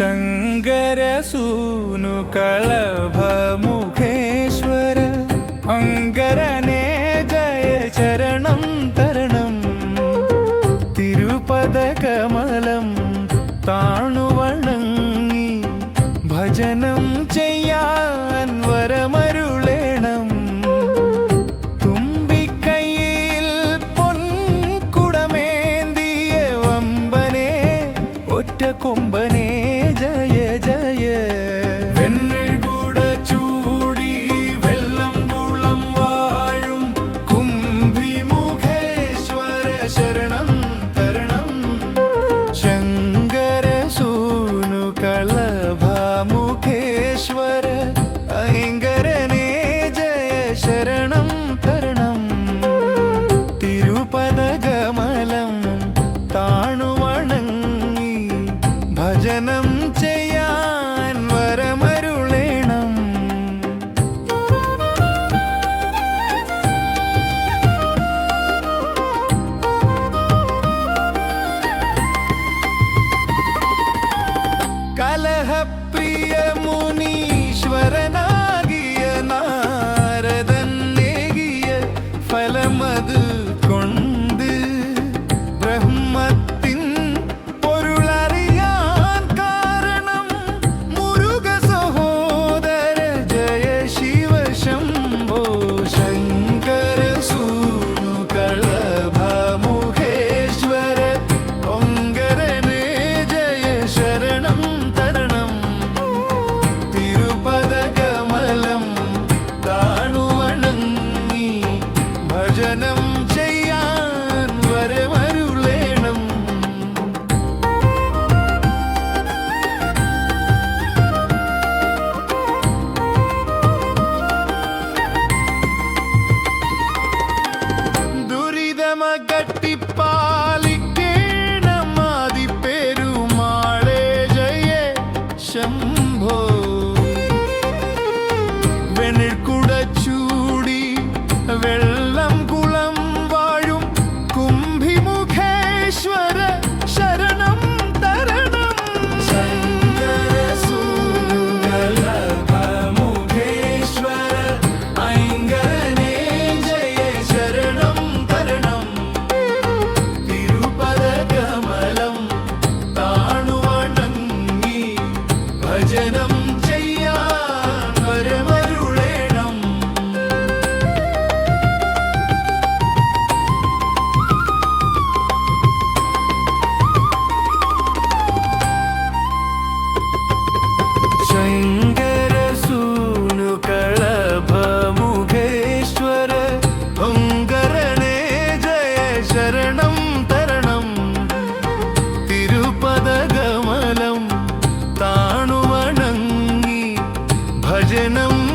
ശങ്കരസൂനുകളഭമുഖേശ്വര അങ്കരനേ ജയ ചരണം തരണം. തിരുപദകമലം താണുവണങ്ങി ഭജനം ചെയ്യാൻ വരമരുളേണം. തുമ്പിക്കൈയിൽ പൊൻകുടമേന്തിയ വമ്പനെ ഒറ്റ കൊമ്പൻ Pali ഭജനം